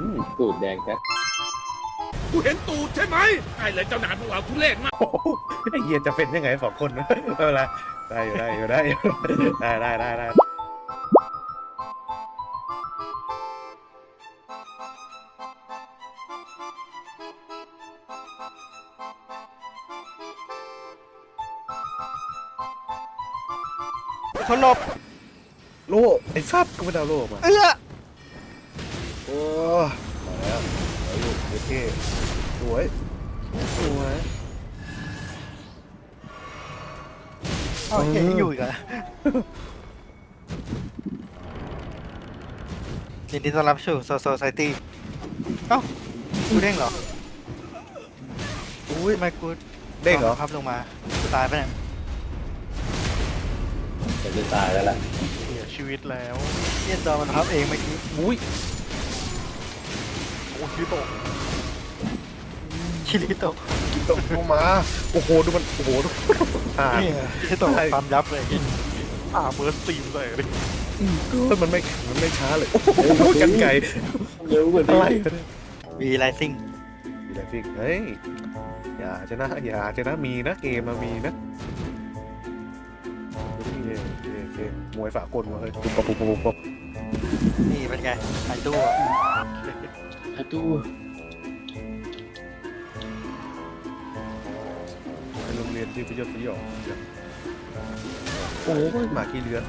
อืมตูดแดงแค่กูเห็นตูดใช่ไหมไอ้เลยเจ้าหนานพวกเราทุเรศมาก โอ้โหไอ้เหี้ยจะเป็นยังไงสองคน ไม่เป็นไรได้อยู่ได้อยู่ได้อยู่ได้ได้ได้ได้เขาหลบโล่ไอ้สัตว์กูไม่ได้เอาโล่ออกมา เอื้อโอ้มาแล้วเอาอยู่โอเคสวย สวยเอาเหี้ยยังอยู่อีกเหรอยินดีต้อนรับสู่โซโซไซตี้เอ้ากูเด้งเหรออุ้ยทำไมกูเด้งเหรอพับลงมากูตายไปเนี่ยจะจะตายแล้วล่ะเสียชีวิตแล้วเหี้ยจอมันพับเองเมื่อกี้อุ้ยโอ้ชิโตะชิลิโตะตกลงมา โอ้โห ดูมัน โอ้โหดูอ่านี่ชิลิโตะใช่ความยับเลยอ่าเบิร์สตีมใส่เลยก็มันไม่มันไม่ช้าเลย โอ้โหกันไก่เร็วกว่าอะไรนี้กันเนี่ยวีไลซิงมีแต่ฟิกเฮ้ย อย่าจะนะ อย่าจะนะ มีนะ เกมมามีนะโอเคโอเคโอเคมวยฝากลมาเฮ้ยปุ๊บปุ๊บปุ๊บปุ๊บปุ๊บนี่เป็นไงไอ้ตั วอะตู้ในโรงเรียนที่ประโยชน์สยองโอ้ยหมาขี้เลือน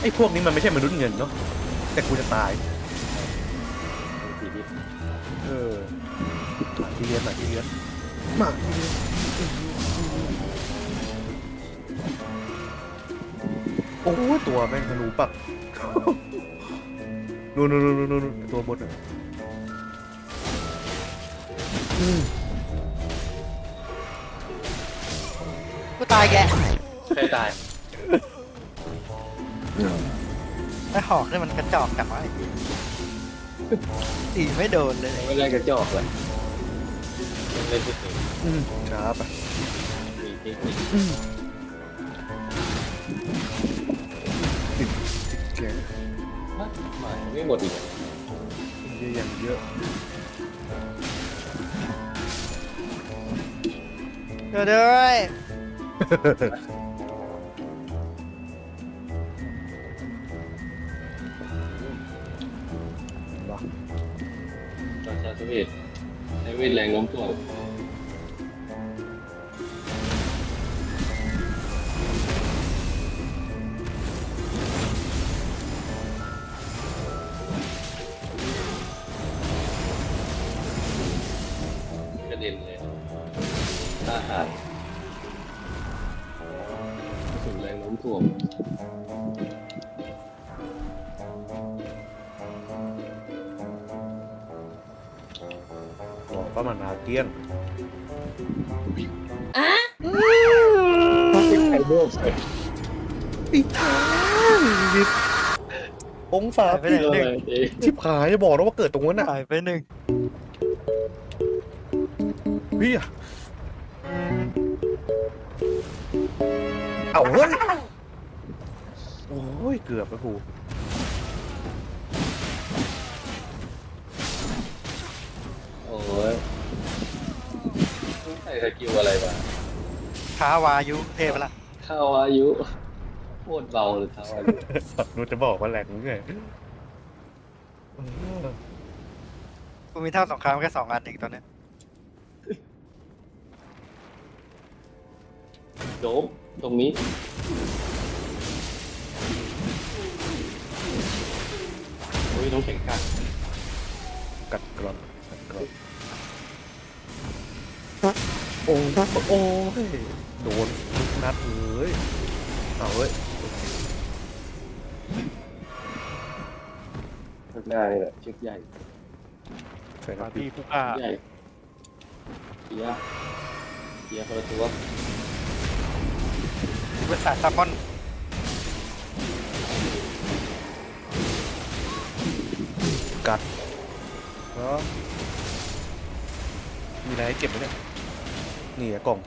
ไอ้พวกนี้มันไม่ใช่มนุษย์เงินเนาะแต่กูจะตายทีนี้เออหมาที่เลี้ยงหมาที่เลี้ยงหมาที่เลี้ยงโอ้ยตัวแม่งธนูปัก นู่นนู่นนู่นนู่นตัวบนอะอืมกูตายแกใครตายไอ้หอกนี่มันกระจอกจังวะไอ้เหี้ยตีไม่โดนเลย ไม่ได้กระจอกเลยเล่นที่สุดอืมช้าไปมีเทคนิคติดติดแกง มาไม่หมดอีกเยอะอย่างเยอะเดี๋ยวด้วยราชาสวีทในเวทแรงล้มตัว ระเด็นเลยหน้าขาดสุดแรงโน้มถ่วงบอกว่ามันอาเกี้ยนไข่โบกใส่อีกทางองศาหายไปผิไหนดหนึ่งชิบหายจะบอกแล้วว่าเกิดตรงนั้นน่ะ หายไปหนึ่ง พี่อะเอาเฮ้ย โอ้ย เกือบแล้วกูโอ้ยใส่สกิลอะไรมาท้าวายุเทพไปละข้าวอายุโคตรเบาเลยข้าวอายุนูจะบอกว่าแหลกไงเออกูมีเท่าสองครามแค่สองอันเองตอนเนี้ย โดมตรงนี้ โอ้ยต้องแข่งกันกัดกร่อนกัดกร่อนโอ้โอ้ยโดนทุกนัดเลยเอาเว้ยข้างหน้านี่แหละเชือกใหญ่ใส่ครัมาบที่พี่คุก้าใหญ่เกียร์เกียร์คนละตัว บริษัทซัมมอนกัดแล้วมีอะไรให้เก็บไหมเนี่ยนี่อะกล่อง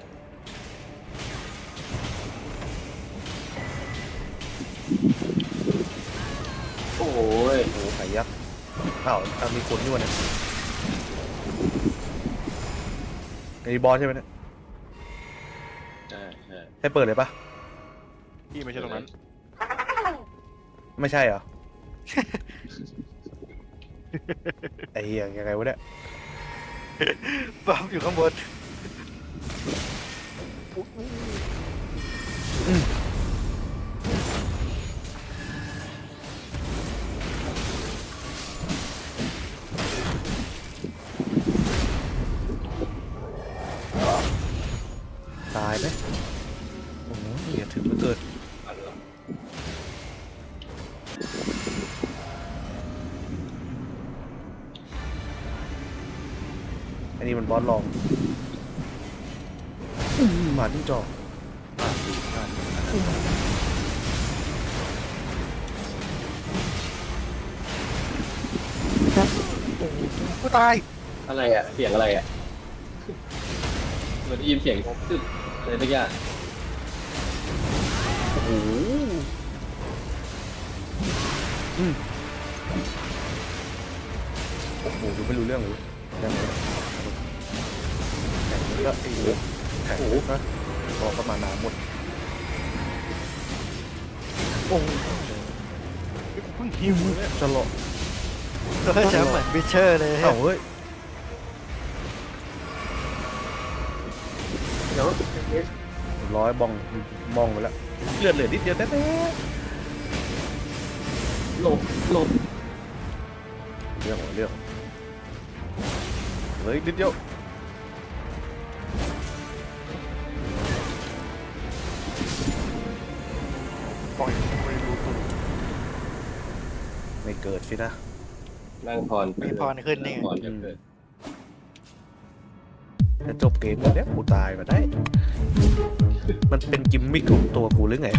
โอ้ยโอ้ไก่ยักษ์อ้าวอะมีคนนี่วันนี้ไอ้บอสใช่ไหมเนี่ยใช่ใช่ให้เปิดเลยปะ พี่ไม่ใช่ตรงนั้น ไม่ใช่เหรอ ไอ้เหี้ยยังไงวะเนี่ยบอมอยู่ข้างบนตายไหมโอ้โหเหี้ยถึงเหลือเกิน อันละอันนี้มันบอสลองอื้อหมาจิ้งจอกกูตาย อะไรอะ เสียงอะไรอะเหมือนได้ยินเสียงตึ๊บอะไรสักอย่าง อ้โหอืมโอ้โหดูไม่รู้เรื่องเลยแข่งนี้ก็ไอ้เหี้ยแข่งนะบอกก็มาณนานหมดโอ้โหเพิ่งหิวเลยจะหลอกตัวแชมป์เหมือนวิเชอร์เลยเอ้าเฮ้ยเดี๋ยว ร้อยบองมองไปแล้วเลือดเหลือนิดเดียวแท้หลบหลบๆเรื่องของเรื่องเฮ้ยนิดเดียวปล่อยไม่รู้ตัวไม่เกิดสินะนั่งพรมีพรขึ้นนี่งพรจะเกิดจะจบเกมแล้วกูตายมาได้ มันเป็นกิมมิคของตัวกูหรือไง